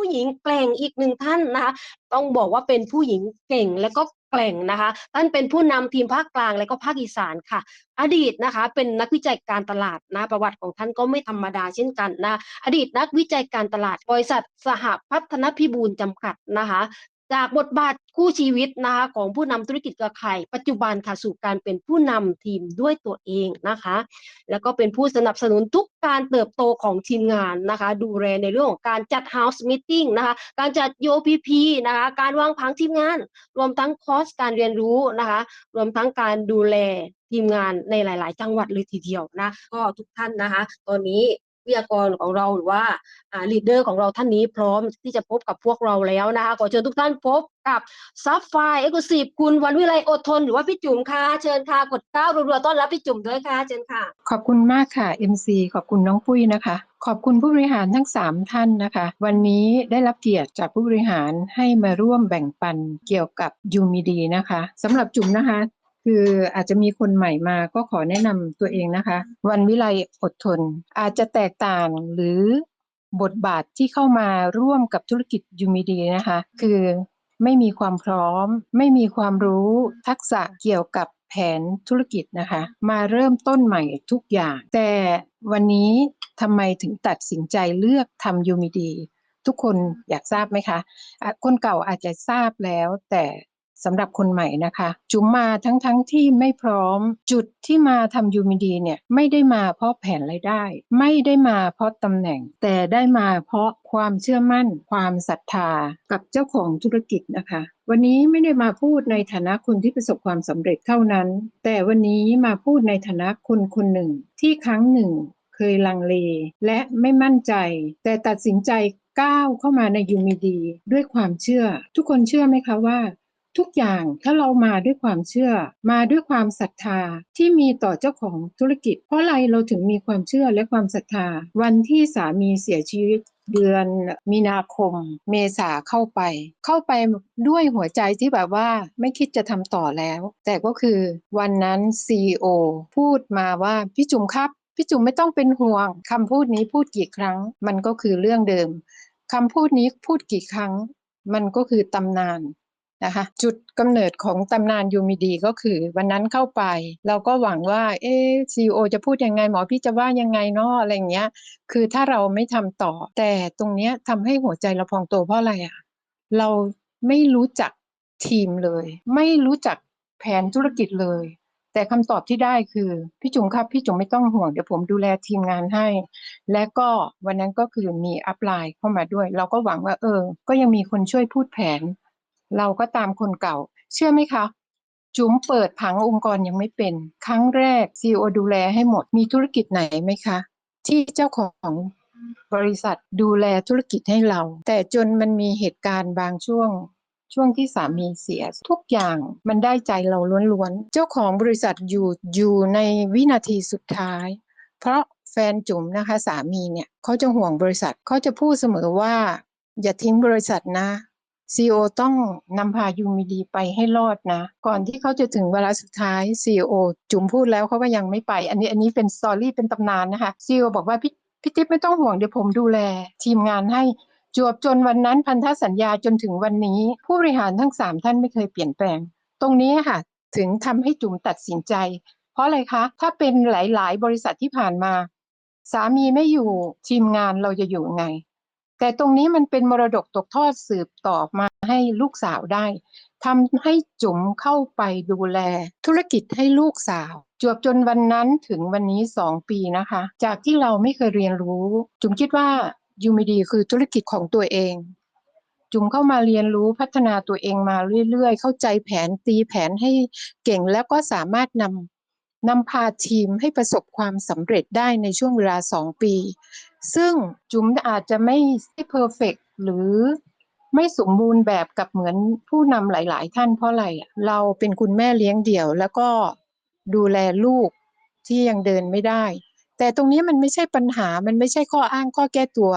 ผู้หญิงแกล่งอีกหนึ่งท่านนะคะต้องบอกว่าเป็นผู้หญิงเก่งและก็แกร่งนะคะ ท่านเป็นผู้นำทีมภาคกลางและก็ภาคอีสานค่ะ อดีตนะคะ เป็นนักวิจัยการตลาดนะ ประวัติของท่านก็ไม่ธรรมดาเช่นกันนะ อดีตนักวิจัยการตลาด บริษัทสหพัฒนพิบูลจำกัดนะคะ จากบทบาทคู่ชีวิตนะคะของผู้นำธุรกิจเครือข่ายปัจจุบันค่ะสู่การเป็นผู้นำทีมด้วยตัวเองนะคะ แล้วก็เป็นผู้สนับสนุนทุกการเติบโตของทีมงานนะคะ ดูแลในเรื่องของการจัด House Meeting นะคะการจัด UPP นะคะการวางผังทีมงาน รวมทั้งคอร์สการเรียนรู้นะคะ รวมทั้งการดูแลทีมงานในหลาย ๆ จังหวัดเลยทีเดียวนะก็ทุกท่านนะคะ ตอนนี้ ยากรของเราหรือว่าอ่าลีดเดอร์ของเราท่านนี้พร้อมที่จะพบกับพวกเราแล้วนะคะขอเชิญทุกท่านพบกับซับไฟเอ็กซ์คลูซีฟคุณวันวิไลอดทนหรือว่าพี่จุ๋มค่ะเชิญค่ะกดก้าวรัวๆต้อนรับพี่จุ๋มด้วยค่ะเชิญค่ะ ขอบคุณมากค่ะ MC ขอบคุณน้องปุ้ยนะคะ ขอบคุณผู้บริหารทั้ง 3 ท่านนะคะ วันนี้ได้รับเกียรติจากผู้บริหารให้มาร่วมแบ่งปันเกี่ยวกับยูมีดีนะคะสำหรับจุ๋มนะคะ คืออาจจะมีคนใหม่มาก็ขอแนะนำตัวเองนะคะ วันวิไลอดทน อาจจะแตกต่างหรือบทบาทที่เข้ามาร่วมกับธุรกิจยูมีดีนะคะ คือไม่มีความพร้อม ไม่มีความรู้ทักษะเกี่ยวกับแผนธุรกิจนะคะ มาเริ่มต้นใหม่ทุกอย่าง แต่วันนี้ทำไมถึงตัดสินใจเลือกทำยูมีดี ทุกคนอยากทราบไหมคะ คนเก่าอาจจะทราบแล้วแต่ สำหรับคนใหม่นะคะ จุ๋มมาทั้งๆทที่ไม่พร้อม จุดที่มาทำยูมิดีเนี่ยไม่ได้มาเพราะแผนรายได้ ไม่ได้มาเพราะตำแหน่ง แต่ได้มาเพราะความเชื่อมั่น ความศรัทธากับเจ้าของธุรกิจนะคะวันนี้ไม่ได้มาพูดในฐานะคนที่ประสบความสำเร็จเท่านั้น แต่วันนี้มาพูดในฐานะคนคนหนึ่ง ที่ครั้งหนึ่งเคยลังเล และไม่มั่นใจ แต่ตัดสินใจก้าวเข้ามาในยูมิดี ด้วยความเชื่อ ทุกคนเชื่อไหมคะว่า ทุกอย่างถ้าเรามาด้วยความเชื่อ มาด้วยความศรัทธาที่มีต่อเจ้าของธุรกิจ เพราะอะไรเราถึงมีความเชื่อและความศรัทธา วันที่สามีเสียชีวิตเดือนมีนาคม เมษาเข้าไป เข้าไปด้วยหัวใจที่แบบว่าไม่คิดจะทำต่อแล้ว แต่ก็คือวันนั้น CEO พูดมาว่าพี่จุ๋มครับพี่จุ๋มไม่ต้องเป็นห่วงคำพูดนี้พูดกี่ครั้ง มันก็คือเรื่องเดิมคำพูดนี้พูดกี่ครั้ง มันก็คือตำนาน นะคะจุดกำเนิดของตำนานยูมิดีก็คือ วันนั้นเข้าไป เราก็หวังว่าเอ๊ซีโอจะพูดยังไงหมอพี่จะว่ายังไงเนาะอะไรเงี้ย คือถ้าเราไม่ทำต่อ แต่ตรงเนี้ยทำให้หัวใจเราพองโตเพราะอะไรอะเราไม่รู้จักทีมเลย ไม่รู้จักแผนธุรกิจเลย แต่คำตอบที่ได้คือ พี่จุ๋มครับ พี่จุ๋มไม่ต้องห่วงเดี๋ยวผมดูแลทีมงานให้ และก็วันนั้นก็คือมีอัพไลน์เข้ามาด้วย เราก็หวังว่าเออ ก็ยังมีคนช่วยพูดแผน เราก็ตามคนเก่า เชื่อไหมคะ จุ๋มเปิดผังองค์กรยังไม่เป็น ครั้งแรก CEO ดูแลให้หมดมีธุรกิจไหนไหมคะ ที่เจ้าของบริษัทดูแลธุรกิจให้เรา แต่จนมันมีเหตุการณ์บางช่วงช่วงที่สามีเสีย ทุกอย่างมันได้ใจเราล้วนๆ เจ้าของบริษัทอยู่อยู่ในวินาทีสุดท้าย เพราะแฟนจุ๋มนะคะ สามีเนี่ยเขาจะห่วงบริษัทเขาจะพูดเสมอว่า อย่าทิ้งบริษัทนะ CEO ต้องนำพายูมิดีไปให้รอดนะ ก่อนที่เขาจะถึงเวลาสุดท้าย CEO จุ๋มพูดแล้วเขาว่ายังไม่ไป อันนี้อันนี้เป็นสตอรี่เป็นตำนานนะคะ CEO บอกว่าพี่พี่ติ๊บไม่ต้องห่วงเดี๋ยวผมดูแล ทีมงานให้จวบจนวันนั้นพันธสัญญาจนถึงวันนี้ ผู้บริหารทั้งสามท่านไม่เคยเปลี่ยนแปลง ตรงนี้ค่ะ ถึงทำให้จุ๋มตัดสินใจ เพราะอะไรคะ ถ้าเป็นหลาย ๆ บริษัทที่ผ่านมา สามีไม่อยู่ทีมงานเราจะอยู่ไง แต่ตรงนี้มันเป็นมรดกตกทอดสืบต่อมาให้ลูกสาวได้ทำให้จุ๋มเข้าไปดูแล ธุรกิจให้ลูกสาว จวบจนวันนั้นถึงวันนี้สองปีนะคะ จากที่เราไม่เคยเรียนรู้ จุ๋มคิดว่ายูมิดีคือธุรกิจของตัวเอง จุ๋มเข้ามาเรียนรู้พัฒนาตัวเองมาเรื่อยๆ เข้าใจแผนตีแผนให้เก่งแล้วก็สามารถนำ นำพาทีมให้ประสบความสำเร็จได้ในช่วงเวลาสองปี ซึ่งจุ๋มอาจจะไม่ได้เพอร์เฟกหรือไม่สมบูรณ์แบบกับเหมือนผู้นำหลาย ๆ ท่านเพราะอะไร เราเป็นคุณแม่เลี้ยงเดี่ยว แล้วก็ดูแลลูกที่ยังเดินไม่ได้ แต่ตรงนี้มันไม่ใช่ปัญหา มันไม่ใช่ข้ออ้างข้อแก้ตัว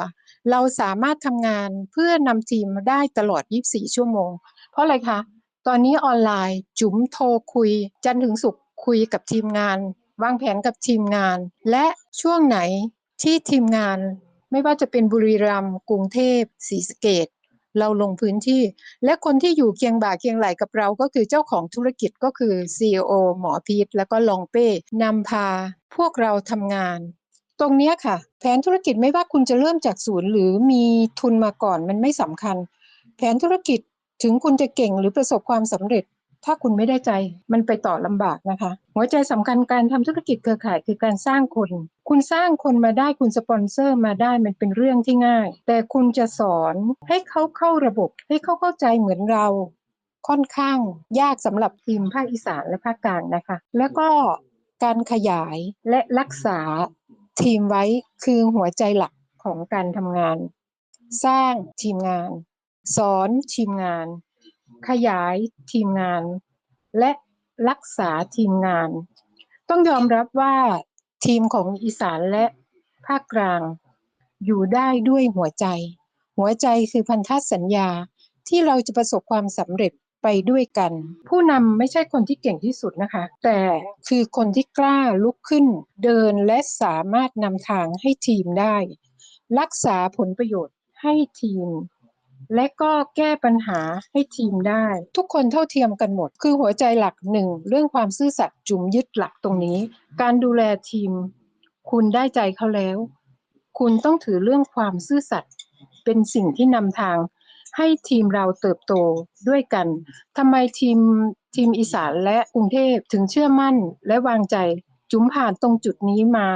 เราสามารถทำงานเพื่อนำทีมมาได้ตลอด 24 ชั่วโมง เพราะอะไรคะ ตอนนี้ออนไลน์จุ๋มโทรคุย จันถึงศุก คุยกับทีมงาน วางแผนกับทีมงาน และช่วงไหนที่ทีมงาน ไม่ว่าจะเป็นบุรีรัมย์กรุงเทพศรีสะเกดเราลงพื้นที่ และคนที่อยู่เคียงบ่าเคียงไหลกับเราก็คือเจ้าของธุรกิจก็คือ CEO หมอพีทแล้วก็ลองเป้นำพาพวกเราทำงาน ตรงนี้ค่ะ แผนธุรกิจไม่ว่าคุณจะเริ่มจากศูนย์หรือมีทุนมาก่อนมันไม่สำคัญ แผนธุรกิจถึงคุณจะเก่งหรือประสบความสำเร็จ ถ้าคุณไม่ได้ใจมันไปต่อลำบากนะคะ หัวใจสำคัญการทำธุรกิจเครือข่ายคือการสร้างคน คุณสร้างคนมาได้คุณสปอนเซอร์มาได้มันเป็นเรื่องที่ง่าย แต่คุณจะสอนให้เขาเข้าระบบ ให้เขาเข้าใจเหมือนเราค่อนข้างยากสำหรับทีมภาคอีสานและภาคกลางนะคะ แล้วก็การขยายและรักษาทีมไว้คือหัวใจหลักของการทำงาน สร้างทีมงาน สอนทีมงาน ขยายทีมงาน และรักษาทีมงาน ต้องยอมรับว่าทีมของอีสานและภาคกลาง อยู่ได้ด้วยหัวใจ หัวใจคือพันธสัญญาที่เราจะประสบความสำเร็จไปด้วยกัน ผู้นำไม่ใช่คนที่เก่งที่สุดนะคะ แต่คือคนที่กล้าลุกขึ้น เดินและสามารถนำทางให้ทีมได้ รักษาผลประโยชน์ให้ทีม และก็แก้ปัญหาให้ทีมได้ ทุกคนเท่าเทียมกันหมด คือหัวใจหลักหนึ่งเรื่องความซื่อสัตย์จุมยึดหลักตรงนี้ การดูแลทีม คุณได้ใจเขาแล้ว คุณต้องถือเรื่องความซื่อสัตย์เป็นสิ่งที่นำทางให้ทีมเราเติบโตด้วยกันทำไมทีมทีมอีสานและกรุงเทพถึงเชื่อมั่นและวางใจจุ๋มผ่านตรงจุดนี้มา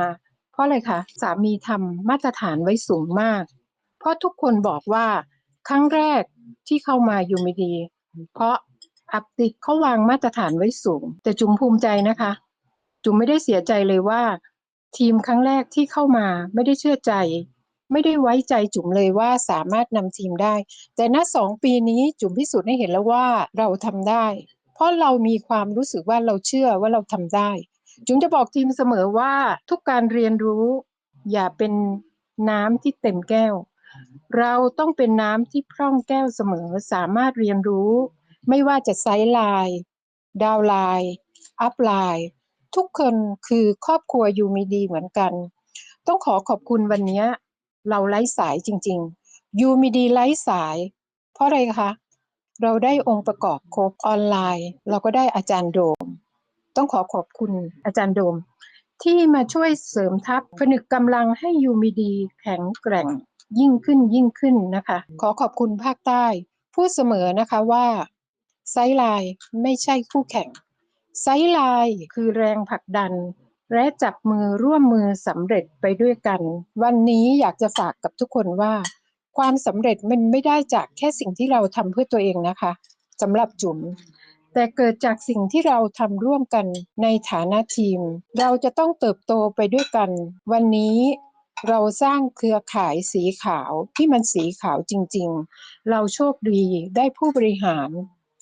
เพราะอะไรคะสามีทำมาตรฐานไว้สูงมาก เพราะทุกคนบอกว่า ครั้งแรกที่เข้ามายูมิดีเพราะอัพติกเขาวางมาตรฐานไว้สูง แต่จุ๋มภูมิใจนะคะ จุ๋มไม่ได้เสียใจเลยว่า ทีมครั้งแรกที่เข้ามาไม่ได้เชื่อใจ ไม่ได้ไว้ใจจุ๋มเลยว่าสามารถนำทีมได้ แต่ณสองปีนี้จุ๋มพิสูจน์ให้เห็นแล้วว่าเราทำได้ เพราะเรามีความรู้สึกว่าเราเชื่อว่าเราทำได้ จุ๋มจะบอกทีมเสมอว่าทุกการเรียนรู้ อย่าเป็นน้ำที่เต็มแก้ว เราต้องเป็นน้ำที่พร่องแก้วเสมอสามารถเรียนรู้ ไม่ว่าจะไซด์ไลน์ดาวไลน์อัพไลน์ทุกคนคือครอบครัวยูมีดีเหมือนกัน ต้องขอขอบคุณวันนี้เราไร้สายจริงๆยูมีดีไร้สาย เพราะอะไรคะ เราได้องค์ประกอบครบออนไลน์ เราก็ได้อาจารย์โดม ต้องขอขอบคุณอาจารย์โดม ที่มาช่วยเสริมทัพผนึกกำลังให้ยูมีดีแข็งแกร่ง ยิ่งขึ้นยิ่งขึ้นนะคะ ขอขอบคุณภาคใต้ พูดเสมอนะคะว่า ไซไลน์ไม่ใช่คู่แข่ง ไซไลน์คือแรงผลักดัน และจับมือร่วมมือสำเร็จไปด้วยกัน วันนี้อยากจะฝากกับทุกคนว่า ความสำเร็จมันไม่ได้จากแค่สิ่งที่เราทำเพื่อตัวเองนะคะสำหรับจุ๋มแต่เกิดจากสิ่งที่เราทำร่วมกันในฐานะทีม เราจะต้องเติบโตไปด้วยกัน วันนี้ เราสร้างเครือข่ายสีขาวที่มันสีขาวจริง ๆ เราโชคดีได้ผู้บริหาร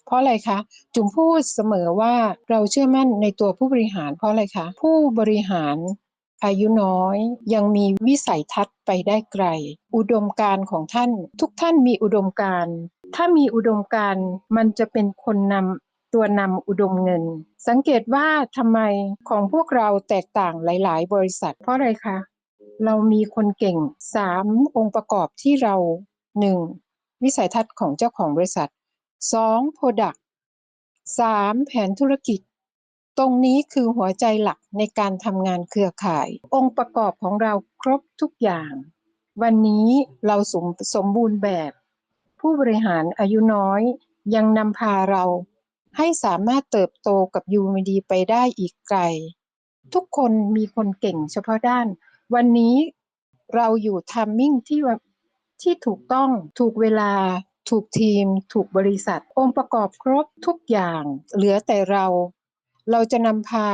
เพราะอะไรคะ จุ๋มพูดเสมอว่าเราเชื่อมั่นในตัวผู้บริหาร เพราะอะไรคะ ผู้บริหารอายุน้อยยังมีวิสัยทัศน์ไปได้ไกล อุดมการณ์ของท่าน ทุกท่านมีอุดมการณ์ถ้ามีอุดมการณ์มันจะเป็นคนนำตัวนำอุดมเงิน สังเกตว่าทำไมของพวกเราแตกต่างหลาย ๆ บริษัทเพราะอะไรคะ เรามีคนเก่ง 3 องค์ประกอบที่เรา 1. วิสัยทัศน์ของเจ้าของบริษัท 2. Product 3. แผนธุรกิจ ตรงนี้คือหัวใจหลักในการทำงานเครือข่าย องค์ประกอบของเราครบทุกอย่าง วันนี้เราสมสมบูรณ์แบบ ผู้บริหารอายุน้อยยังนำพาเรา ให้สามารถเติบโตกับยูมดีไปได้อีกไกล ทุกคนมีคนเก่งเฉพาะด้าน วันนี้เราอยู่ทัมมิ่งที่ที่ถูกต้องถูกเวลา ถูกทีม ถูกบริษัท องค์ประกอบครบทุกอย่าง เหลือแต่เรา เราจะนำพา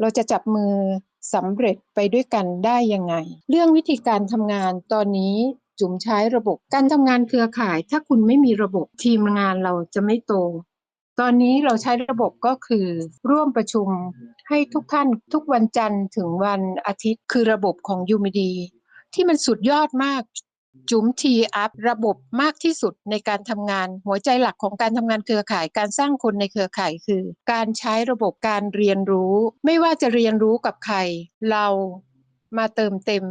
เราจะจับมือสำเร็จไปด้วยกันได้ยังไง เรื่องวิธีการทำงานตอนนี้จุ๋มใช้ระบบ การทำงานเครือข่าย ถ้าคุณไม่มีระบบทีมงานเราจะไม่โต ตอนนี้เราใช้ระบบก็คือร่วมประชุมให้ทุกท่านทุกวันจันทร์ถึงวันอาทิตย์ คือระบบของยูมิดีที่มันสุดยอดมาก จุ๋มทีอัพระบบมากที่สุดในการทำงาน หัวใจหลักของการทำงานเครือข่าย การสร้างคนในเครือข่ายคือ การใช้ระบบการเรียนรู้ ไม่ว่าจะเรียนรู้กับใคร เรามาเติมเต็ม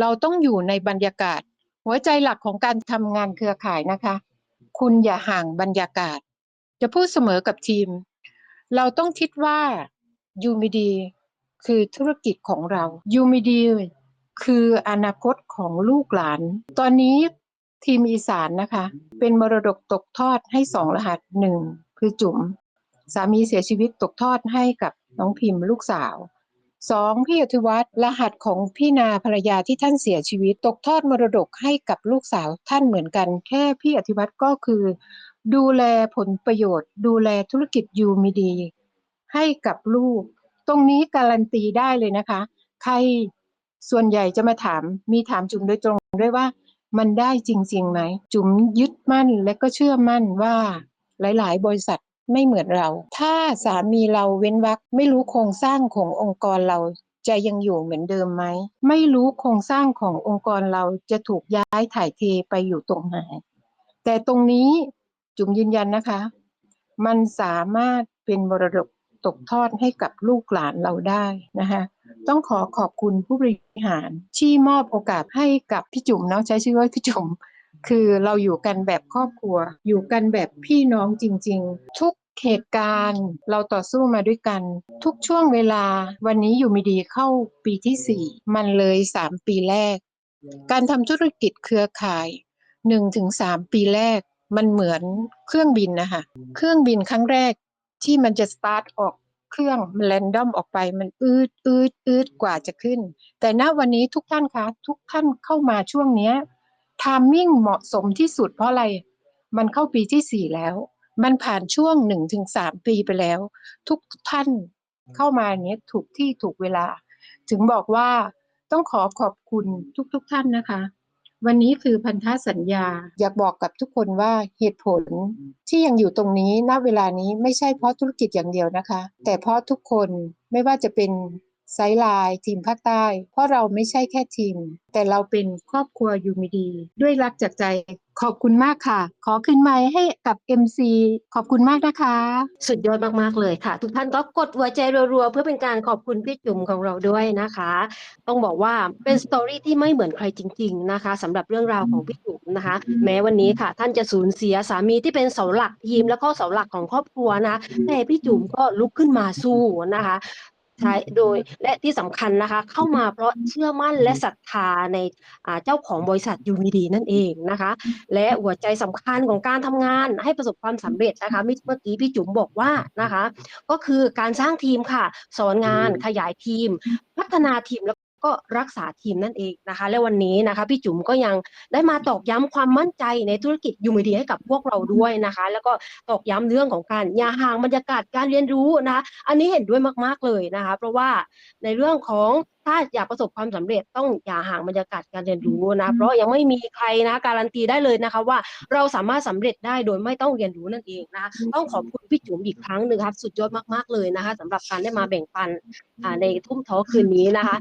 เราต้องอยู่ในบรรยากาศ หัวใจหลักของการทำงานเครือข่ายนะคะ คุณอย่าห่างบรรยากาศ จะพูดเสมอกับทีม เราต้องคิดว่ายูมิดีคือธุรกิจของเรายูมิดีคืออนาคตของลูกหลาน ตอนนี้ทีมอีสานนะคะ เป็นมรดกตกทอดให้สองรหัสหนึ่งคือจุ๋ม สามีเสียชีวิตตกทอดให้กับน้องพิมพ์ลูกสาวสองพี่อธิวัตรรหัสของพี่นาภรรยาที่ท่านเสียชีวิต ตกทอดมรดกให้กับลูกสาวท่านเหมือนกัน แค่พี่อธิวัตรก็คือ ดูแลผลประโยชน์ ดูแลธุรกิจยูมีดี ให้กับลูก ตรงนี้การันตีได้เลยนะคะ ใครส่วนใหญ่จะมาถามมีถามจุ๋มโดยตรงด้วยว่ามันได้จริงๆไหม จุ๋มยึดมั่นและก็เชื่อมั่นว่าหลาย ๆ บริษัทไม่เหมือนเรา ถ้าสามีเราเว้นวรรคไม่รู้โครงสร้างขององค์กรเราจะยังอยู่เหมือนเดิมไหม ไม่รู้โครงสร้างขององค์กรเราจะถูกย้ายถ่ายเทไปอยู่ตรงไหน แต่ตรงนี้ จุ๋มยืนยันนะคะ มันสามารถเป็นมรดกตกทอดให้กับลูกหลานเราได้นะคะต้องขอขอบคุณผู้บริหารที่มอบโอกาสให้กับพี่จุ๋มเนาะใช้ชื่อว่าพี่จุ๋มคือเราอยู่กันแบบครอบครัว อยู่กันแบบพี่น้องจริง ๆ ทุกเหตุการณ์เราต่อสู้มาด้วยกัน ทุกช่วงเวลาวันนี้อยู่มีดีเข้าปีที่สี่มันเลยสามปีแรก การทำธุรกิจเครือข่ายหนึ่งถึงสามปีแรก มันเหมือนเครื่องบินนะคะเครื่องบินครั้งแรกที่มันจะสตาร์ทออกเครื่องมันแรนดอมออกไปมันอืดอืดอืดกว่าจะขึ้น แต่ณวันนี้ทุกท่านคะทุกท่านเข้ามาช่วงเนี้ยทามมิ่งเหมาะสมที่สุดเพราะอะไร มันเข้าปีที่สี่แล้ว มันผ่านช่วงหนึ่งถึงสามปีไปแล้ว ทุกท่านเข้ามาเนี้ยถูกที่ถูกเวลา ถึงบอกว่าต้องขอขอบคุณทุกๆทท่านนะคะ วันนี้คือพันธสัญญา อยากบอกกับทุกคนว่าเหตุผลที่ยังอยู่ตรงนี้ณเวลานี้ไม่ใช่เพราะธุรกิจอย่างเดียวนะคะ แต่เพราะทุกคนไม่ว่าจะเป็น ไซไลน์ทีมภาคใต้ เพราะเราไม่ใช่แค่ทีม แต่เราเป็นครอบครัวยูมิดี ด้วยรักจากใจขอบคุณมากค่ะ ขอขึ้นไมค์ให้กับ MC ขอบคุณมากนะคะ สุดยอดมากๆเลยค่ะ ทุกท่านก็กดหัวใจรัวๆ เพื่อเป็นการขอบคุณพี่จุ๋มของเราด้วยนะคะ ต้องบอกว่าเป็นสตอรี่ที่ไม่เหมือนใครจริง ๆนะคะสำหรับเรื่องราวของพี่จุ๋มนะคะ แม้วันนี้ค่ะ ท่านจะสูญเสียสามีที่เป็นเสาหลักทีม แล้วก็เสาหลักของครอบครัวนะแต่พี่จุ๋มก็ลุกขึ้นมาสู้นะคะ ใช้โดยและที่สำคัญนะคะ เข้ามาเพราะเชื่อมั่นและศรัทธาในอ่าเจ้าของบริษัทยูมีดีนั่นเองนะคะ และหัวใจสำคัญของการทำงานให้ประสบความสำเร็จนะคะเมื่อกี้พี่จุ๋มบอกว่านะคะ ก็คือการสร้างทีมค่ะ สอนงานขยายทีม พัฒนาทีมแล้ว ก็รักษาทีมนั่นเองนะคะ และวันนี้นะคะ พี่จุ๋มก็ยังได้มาตอกย้ำความมั่นใจในธุรกิจยูมีดีให้กับพวกเราด้วยนะคะ แล้วก็ตอกย้ำเรื่องของการอย่าห่างบรรยากาศการเรียนรู้นะคะอันนี้เห็นด้วยมากๆเลยนะคะ เพราะว่าในเรื่องของถ้าอยากประสบความสำเร็จต้องอย่าห่างบรรยากาศการเรียนรู้นะ เพราะยังไม่มีใครนะการันตีได้เลยนะคะ ว่าเราสามารถสำเร็จได้โดยไม่ต้องเรียนรู้นั่นเองนะต้องขอบคุณพี่จุ๋มอีกครั้งหนึ่งครับ สุดยอดมากๆเลยนะคะสำหรับการได้มาแบ่งปันในทุ่มท้อคืนนี้นะคะ